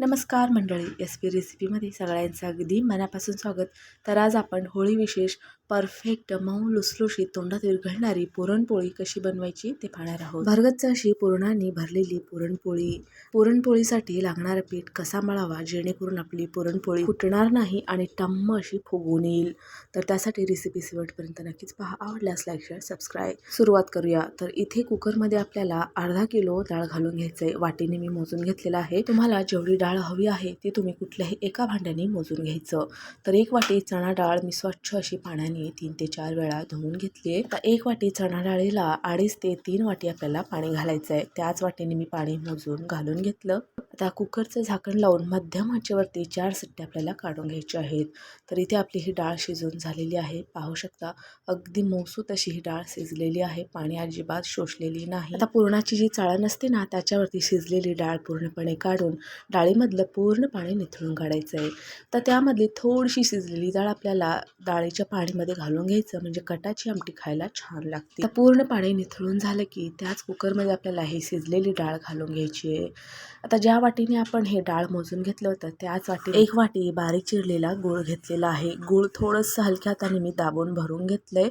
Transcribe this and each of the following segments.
नमस्कार मंडळी S P रेसिपीमध्ये सगळ्यांचं अगदी मनापासून स्वागत. तर आज आपण होळी विशेष परफेक्ट मऊ लुसलुशीत तोंडात विरघळणारी पुरणपोळी कशी बनवायची ते पाहणार आहोत. भरगच्च अशी पुरणांनी भरलेली पुरणपोळी. पुरणपोळीसाठी लागणारं पीठ कसा मळावा जेणेकरून आपली पुरणपोळी फुटणार नाही आणि टम्म अशी फुगून येईल. तर त्यासाठी रेसिपी शेवटपर्यंत नक्कीच पहा. आवडल्यास लाईक शेअर सबस्क्राईब सुरुवात करूया. तर इथे कुकरमध्ये आपल्याला अर्धा किलो डाळ घालून घ्यायचं आहे वाटीने मी मोजून घेतलेला आहे. तुम्हाला जेवढी डाळ हवी आहे ती तुम्ही कुठल्याही एका भांड्याने मोजून घ्यायचं. तर एक वाटी चणा डाळ. मी स्वच्छ अशी पाण्याने मी तीन ते चार वेळा धुवून घेतली. आहे तर एक वाटी चणा डाळीला अडीच ते तीन वाटी आपल्याला पाणी घालायचं आहे त्याच वाटीने मी पाणी मोजून घालून घेतलं. आता कुकरचं झाकण लावून मध्यम आचेवरती चार सिट्ट्या आपल्याला काढून घ्यायच्या आहेत. तर इथे आपली ही डाळ शिजून झालेली आहे. पाहू शकता अगदी मौसूत अशी ही डाळ शिजलेली आहे. पाणी अजिबात शोषलेली नाही. आता पुरणाची जी चाळण असते ना त्याच्यावरती शिजलेली डाळ पूर्णपणे काढून डाळीमधलं पूर्ण पाणी निथळून काढायचं आहे तर त्यामधली थोडीशी शिजलेली डाळ आपल्याला डाळीच्या पाणीमध्ये घालून घ्यायचं. म्हणजे कटाची आमटी खायला छान लागते. पूर्ण पाणी निथळून झालं की त्याच कुकरमध्ये आपल्याला ही शिजलेली डाळ घालून घ्यायची आहे. आता ज्या वाटीने आपण हे डाळ मोजून घेतलं होतं त्याच वाटी एक वाटी बारीक चिरलेला गूळ घेतलेला आहे. गूळ थोडंसं हलक्या हाताने मी दाबून भरून घेतलंय.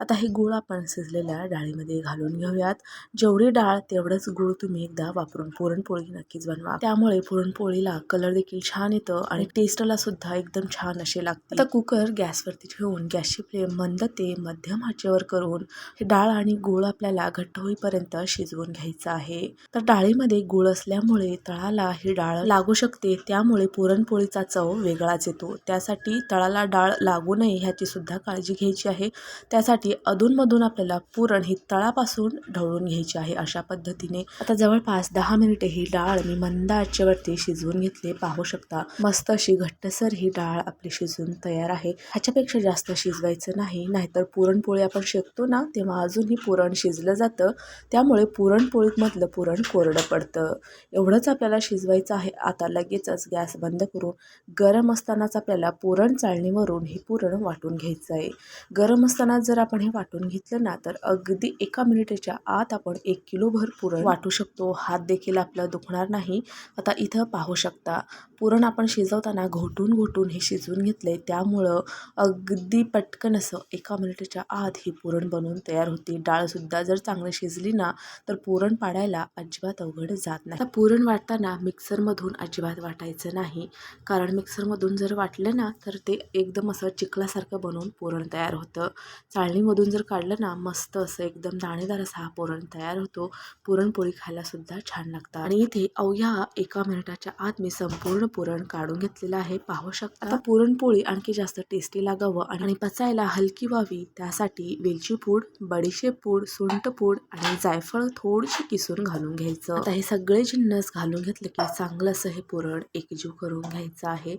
आता हे गूळ आपण शिजलेल्या डाळीमध्ये घालून घेऊयात. जेवढी डाळ तेवढंच गूळ तुम्ही एकदा वापरून पुरणपोळी नक्कीच बनवा. त्यामुळे पुरणपोळीला कलर देखील छान येतं आणि टेस्टला सुद्धा एकदम छान असे लागते आता कुकर गॅसवरती ठेवून गॅसची फ्लेम मंद ते मध्यम आचेवर करून हे डाळ आणि गूळ आपल्याला घट्ट होईपर्यंत शिजवून घ्यायचं आहे. तर डाळीमध्ये गूळ असल्यामुळे तळाला ही डाळ लागू शकते. त्यामुळे पुरणपोळीचा चव वेगळाच येतो. त्यासाठी तळाला डाळ लागू नये ह्याची सुद्धा काळजी घ्यायची आहे. त्यासाठी अधूनमधून आपल्याला पुरण ही तळापासून ढवळून घ्यायची आहे अशा पद्धतीने. आता जवळपास दहा मिनिटे ही डाळ मी मंद आचेवरती शिजवून घेतले. पाहू शकता मस्त अशी घट्टसर ही डाळ आपली शिजून तयार आहे. ह्याच्यापेक्षा जास्त शिजवायचं नाही. नाहीतर पुरणपोळी आपण शेकतो ना तेव्हा अजूनही पुरण शिजलं जातं. त्यामुळे पुरणपोळीमधलं पुरण कोरडं पडतं. एवढं पुरणच आपल्याला शिजवायचं आहे. आता लगेचच गॅस बंद करून गरम असतानाच आपल्याला पुरण चाळणीवरून हे पुरण वाटून घ्यायचं आहे. गरम असताना जर आपण हे वाटून घेतलं ना तर अगदी एका मिनिटाच्या आत आपण एक किलोभर पुरण वाटू शकतो. हात देखील आपला दुखणार नाही. आता इथं पाहू शकता पुरण आपण शिजवताना घोटून घोटून हे शिजवून घेतले त्यामुळं अगदी पटकन असं एका मिनिटाच्या आत ही पुरण बनवून तयार होते. डाळसुद्धा जर चांगली शिजली ना तर पुरण पाडायला अजिबात अवघड जात नाही. पुरण वाटताना मिक्सरमधून अजिबात वाटायचं नाही. कारण मिक्सरमधून जर वाटलं ना तर ते एकदम असं चिखलासारखं बनवून पुरण तयार होतं. चाळणीमधून जर काढलं ना मस्त असं एकदम दाणेदार असा हा पुरण तयार होतो. पुरणपोळी खायलासुद्धा छान लागतं आणि इथे अवघ्या एका मिनिटाच्या आत मी संपूर्ण पुरण काढून घेतलेलं आहे. पाहू शकता? पुरणपोळी आणखी जास्त टेस्टी लागावं आणि पचायला हलकी व्हावी. त्यासाठी वेलची पूड बडीशेप पूड सुंट पूड आणि जायफळ थोडीशी किसून घालून घ्यायचं. आता हे सगळे जिन्नस घालून घेतलं की चांगलं असं हे पुरण एकजीव करून घ्यायचं आहे.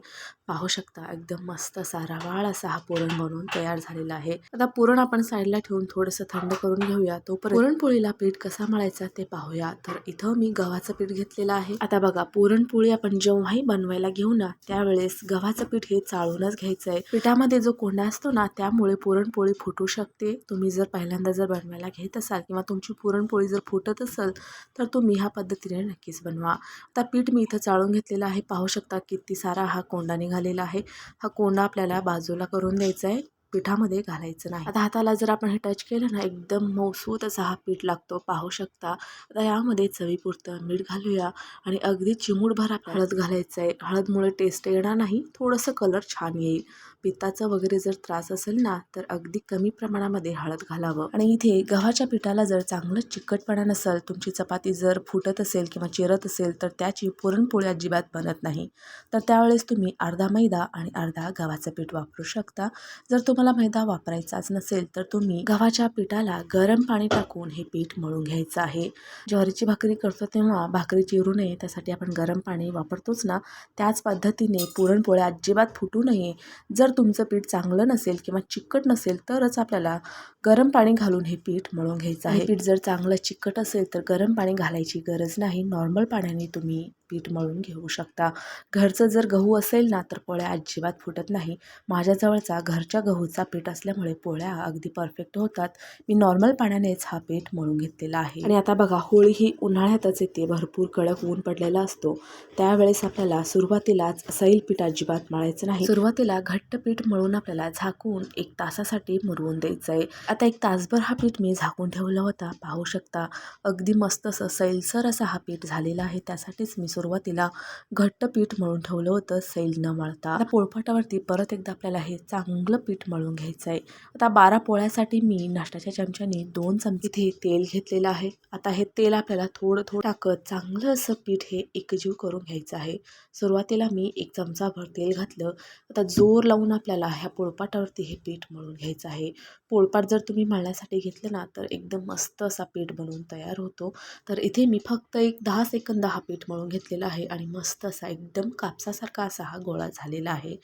पाहू शकता एकदम मस्त असा रवाळ असा हा पुरण बनवून तयार झालेला आहे. आता पुरण आपण साईडला ठेवून थोडंसं थंड करून घेऊया. तो पुरणपोळीला पीठ कसा मळायचा ते पाहूया. तर इथं मी गव्हाचं पीठ घेतलेलं आहे. आता बघा पुरणपोळी आपण जेव्हाही बनवायला घेऊ ना त्यावेळेस गव्हाचं पीठ हे चाळूनच घ्यायचं आहे पिठामध्ये जो कोंडा असतो ना त्यामुळे पुरणपोळी फुटू शकते. तुम्ही जर पहिल्यांदा जर बनवायला घेत असाल किंवा तुमची पुरणपोळी जर फुटत असेल तर तुम्ही ह्या पद्धतीने नक्कीच बनवा. आता पीठ मी इथं चाळून घेतलेलं आहे. पाहू शकता किती सारा हा कोंडा निघालेला आहे. हा कोंडा आपल्याला बाजूला करून द्यायचा आहे. पिठामध्ये घालायचं नाही. आता हाताला जर आपण हे टच केलं ना एकदम मौसूत असा हा पीठ लागतो. पाहू शकता. आता यामध्ये चवीपुरतं मीठ घालूया आणि अगदी चिमूटभर आपण हळद घालायचं आहे हळदमुळे टेस्ट येणार नाही. थोडंसं कलर छान येईल. पित्ताचा वगैरे जर त्रास असेल ना तर अगदी कमी प्रमाणामध्ये हळद घालावं. आणि इथे गव्हाच्या पिठाला जर चांगलं चिकटपणा नसेल तुमची चपाती जर फुटत असेल किंवा चिरत असेल तर त्याची पुरणपोळी अजिबात बनत नाही. तर त्यावेळेस तुम्ही अर्धा मैदा आणि अर्धा गव्हाचं पीठ वापरू शकता. जर तुम्हाला मैदा वापरायचाच नसेल तर तुम्ही गव्हाच्या पिठाला गरम पाणी टाकून हे पीठ मळून घ्यायचं आहे. ज्वारीची भाकरी करतो तेव्हा भाकरी चिरू नये त्यासाठी आपण गरम पाणी वापरतोच ना. त्याच पद्धतीने पुरणपोळ्या अजिबात फुटू नये. जर जर तुमचं पीठ चांगलं नसेल किंवा चिकट नसेल तरच आपल्याला गरम पाणी घालून हे पीठ मळून घ्यायचं आहे. पीठ जर चांगलं चिकट असेल तर गरम पाणी घालायची गरज नाही. नॉर्मल पाण्याने तुम्ही पीठ मळून घेऊ शकता. घरचं जर गहू असेल ना तर पोळ्या अजिबात फुटत नाही. माझ्याजवळचा घरच्या गहूचा पीठ असल्यामुळे पोळ्या अगदी परफेक्ट होतात. मी नॉर्मल पाण्यानेच हा पीठ मळून घेतलेला आहे. आणि आता बघा होळी ही उन्हाळ्यातच येते. भरपूर कडक ऊन पडलेला असतो. त्यावेळेस आपल्याला सुरुवातीलाच सैल पीठ अजिबात मळायचं नाही. सुरुवातीला घट्ट पीठ मळून आपल्याला झाकून एक तासासाठी मुरवून द्यायचं आहे आता एक तासभर हा पीठ मी झाकून ठेवला होता. पाहू शकता अगदी मस्त असं सैलसर असा हा पीठ झालेला आहे. त्यासाठीच मी सुरुवातीला घट्ट पीठ मळून ठेवलं होतं सैल न मळता. आता पोळपाटावरती परत एकदा आपल्याला हे चांगलं पीठ मळून घ्यायचं आहे आता बारा पोळ्यासाठी मी नाश्त्याच्या चमच्याने दोन चमचे इथे तेल घेतलेलं आहे. आता हे तेल आपल्याला थोडं थोडं टाकत चांगलं असं पीठ हे एकजीव करून घ्यायचं आहे. सुरुवातीला मी एक चमचाभर तेल घातलं. आता जोर लावून आपल्याला ह्या पोळपाटावरती हे पीठ मळून घ्यायचं आहे. पोळपाट जर तुम्ही मळण्यासाठी घेतलं ना तर एकदम मस्त असा पीठ बनवून तयार होतो. तर इथे मी फक्त एक दहा सेकंद हा पीठ मळून घेतलेला आहे आणि मस्त असा एकदम कापसासारखा असा हा गोळा झालेला आहे.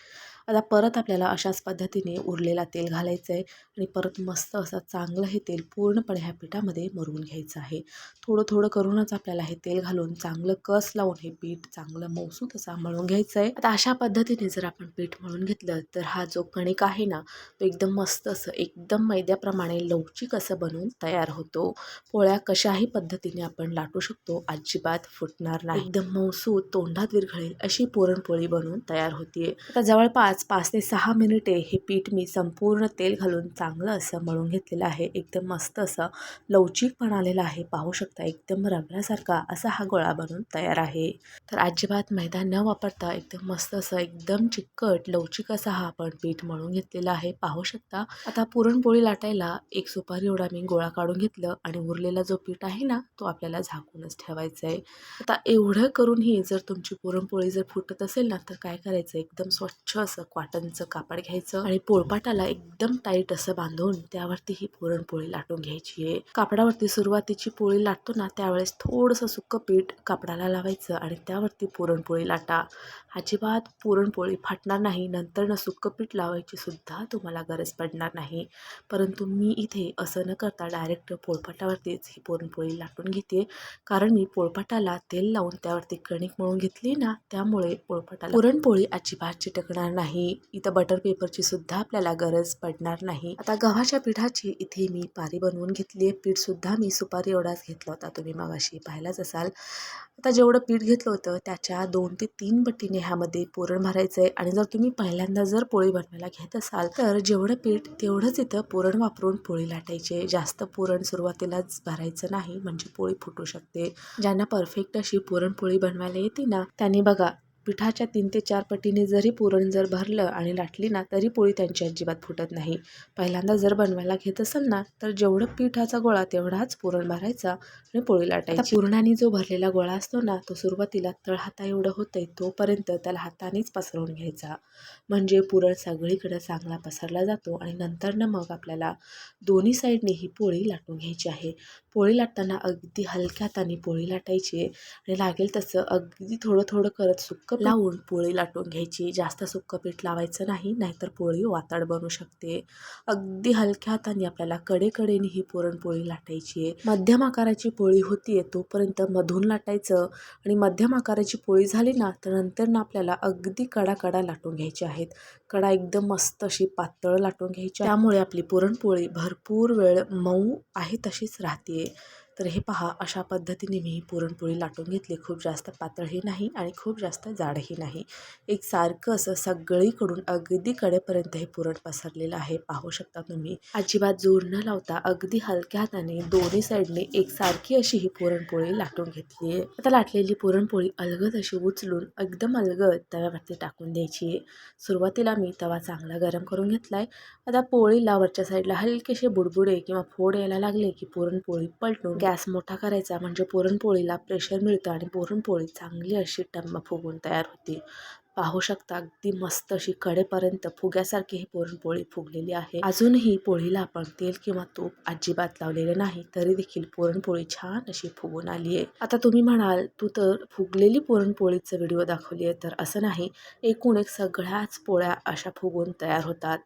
आता परत आपल्याला अशाच पद्धतीने उरलेला तेल घालायचं आहे आणि परत मस्त असं चांगलं हे तेल पूर्णपणे ह्या पिठामध्ये मरून घ्यायचं आहे. थोडं थोडं करूनच आपल्याला हे तेल घालून चांगलं कस लावून हे पीठ चांगलं मौसूत असा मळून घ्यायचं आहे आता अशा पद्धतीने जर आपण पीठ मळून घेतलं तर हा जो कणिक आहे ना तो एकदम मस्त असं एकदम मैद्याप्रमाणे लवचिक असं बनवून तयार होतो. पोळ्या कशाही पद्धतीने आपण लाटू शकतो अजिबात फुटणार नाही. एकदम मौसूत तोंडात विरघळेल अशी पुरणपोळी बनवून तयार होतीये. आता जवळपास पाच ते सहा मिनिटे हे पीठ मी संपूर्ण तेल घालून चांगलं असं मळून घेतलेलं आहे. एकदम मस्त असं लवचिकपण आलेलं आहे. पाहू शकता एकदम रगण्यासारखा असा हा गोळा बनवून तयार आहे. तर अजिबात मैदा न वापरता एकदम मस्त असं एकदम चिकट लवचिक असा हा आपण पीठ मळून घेतलेला आहे. पाहू शकता. आता पुरणपोळी लाटायला एक सुपारी एवढा मी गोळा काढून घेतलं आणि उरलेला जो पीठ आहे ना तो आपल्याला झाकूनच ठेवायचा आहे आता एवढं करूनही जर तुमची पुरणपोळी जर फुटत असेल ना तर काय करायचं? एकदम स्वच्छ असं कॉटनचं कापड घ्यायचं आणि पोळपाटाला एकदम टाईट असं बांधून त्यावरती ही पुरणपोळी लाटून घ्यायची आहे. कापडावरती सुरुवातीची पोळी लाटतो ना त्यावेळेस थोडंसं सुक्क पीठ कापडाला लावायचं आणि त्यावरती पुरणपोळी लाटा. अजिबात पुरणपोळी फाटणार नाही नंतर न सुक्क पीठ लावायची सुद्धा तुम्हाला गरज पडणार नाही. परंतु मी इथे असं न करता डायरेक्ट पोळपाटावरतीच ही पुरणपोळी लाटून घेते. कारण मी पोळपाटाला तेल लावून त्यावरती कणिक मळून घेतली ना त्यामुळे पोळपाटाला पुरणपोळी अजिबात चिटकणार नाही. इथं बटर पेपरची सुद्धा आपल्याला गरज पडणार नाही. आता गव्हाच्या पिठाची इथे मी पारी बनवून घेतली आहे पीठसुद्धा मी सुपारी एवढाच घेतला होता. तुम्ही मगाशी पाहिलाच असाल. आता जेवढं पीठ घेतलं होतं त्याच्या दोन ते तीन पटीने ह्यामध्ये पुरण भरायचं आहे आणि जर तुम्ही पहिल्यांदा जर पोळी बनवायला घेत असाल तर जेवढं पीठ तेवढंच इथं पुरण वापरून पोळी लाटायचे. जास्त पुरण सुरुवातीलाच भरायचं नाही. म्हणजे पोळी फुटू शकते. ज्यांना परफेक्ट अशी पुरणपोळी बनवायला येते ना त्यांनी बघा पिठाच्या तीन ते चार पटीने जरी पुरण जर भरलं आणि लाटली ना तरी पोळी त्यांची अजिबात फुटत नाही. पहिल्यांदा जर बनवायला घेत असेल ना तर जेवढं पिठाचा गोळा तेवढाच पुरण भरायचा आणि पोळी लाटायची. पुरणाने जो भरलेला गोळा असतो ना तो सुरुवातीला तळहाता एवढं होतंय तोपर्यंत त्याला हातानेच पसरवून घ्यायचा. म्हणजे पुरण सगळीकडे चांगला पसरला जातो आणि नंतरनं मग आपल्याला दोन्ही साईडने ही पोळी लाटून घ्यायची आहे. पोळी लाटताना अगदी हलक्या हाताने पोळी लाटायची आणि लागेल तसं अगदी थोडं थोडं करत सुक्क लावून पोळी लाटून घ्यायची. जास्त सुक्क पीठ लावायचं नाही नाहीतर पोळी वाताड बनू शकते. अगदी हलक्या हाताने आपल्याला कडेकडेने ही पुरणपोळी लाटायची आहे. मध्यम आकाराची पोळी होतीये तोपर्यंत मधून लाटायचं आणि मध्यम आकाराची पोळी झाली ना तर नंतर ना आपल्याला अगदी कडा कडा लाटून घ्यायची आहेत. कडा एकदम मस्त अशी पातळ लाटून घ्यायची. त्यामुळे आपली पुरणपोळी भरपूर वेळ मऊ आहे तशीच राहते तर हे पहा अशा पद्धतीने मी पुरणपोळी लाटून घेतली. खूप जास्त पातळही नाही आणि खूप जास्त जाडही नाही. एक सारखं असं सगळीकडून अगदी कडेपर्यंत हे पुरण पसरलेलं आहे पाहू शकता तुम्ही. अजिबात जोर न लावता अगदी हलक्या हाताने दोन्ही साईडने एकसारखी अशी ही पुरणपोळी लाटून घेतली आहे. आता लाटलेली पुरणपोळी अलगद अशी उचलून एकदम अलगद तव्यावरती टाकून द्यायची आहे. सुरुवातीला मी तवा चांगला गरम करून घेतला आहे आता पोळीला वरच्या साईडला हलकेसे बुडबुडे किंवा फोड यायला लागले की पुरणपोळी पलटून गॅस मोठा करायचा म्हणजे पुरणपोळीला प्रेशर मिळतं आणि पुरणपोळी चांगली अशी टम्म फुगून तयार होते. पाहू शकता अगदी मस्त अशी कडेपर्यंत फुग्यासारखी ही पुरणपोळी फुगलेली आहे. अजूनही पोळीला आपण तेल किंवा तूप अजिबात लावलेले नाही तरी देखील पुरणपोळी छान अशी फुगून आली आहे. आता तुम्ही म्हणाल तू तर फुगलेली पुरणपोळीचं व्हिडिओ दाखवली आहे तर असं नाही. एकूण एक सगळ्याच पोळ्या अशा फुगून तयार होतात.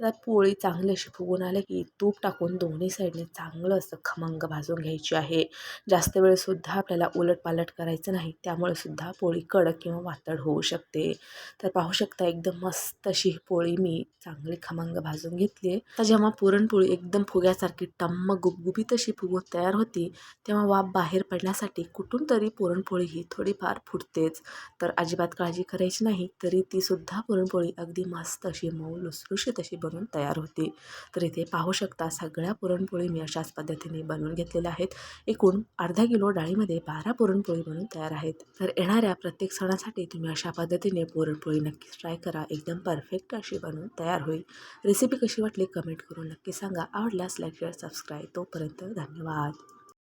आता पोळी चांगली अशी फुगून आले की तूप टाकून दोन्ही साईडने चांगलं असं खमंग भाजून घ्यायची आहे. जास्त वेळसुद्धा आपल्याला उलटपालट करायचं नाही त्यामुळे सुद्धा पोळी कडक किंवा वातड होऊ शकते. तर पाहू शकता एकदम मस्त अशी पोळी मी चांगली खमंग भाजून घेतली आहे. तर जेव्हा पुरणपोळी एकदम फुग्यासारखी टम्म गुबगुबीत अशी फुगून तयार होती तेव्हा वाफ बाहेर पडण्यासाठी कुठून तरी पुरणपोळी ही थोडीफार फुटतेच. तर अजिबात काळजी करायची नाही तरी ती सुद्धा पुरणपोळी अगदी मस्त अशी मऊ लुसलुशीत अशी बनून तयार होती. तर इथे पाहू शकता सगळ्या पुरणपोळी मी अशाच पद्धतीने बनवून घेतलेल्या आहेत. एकूण अर्धा किलो डाळीमध्ये बारा पुरणपोळी बनून तयार आहेत. तर येणाऱ्या प्रत्येक सणासाठी तुम्ही अशा पद्धतीने पुरणपोळी नक्कीच ट्राय करा. एकदम परफेक्ट अशी बनवून तयार होईल. रेसिपी कशी वाटली कमेंट करून नक्की सांगा. आवडल्यास लाईक शेअर सबस्क्राईब तोपर्यंत धन्यवाद.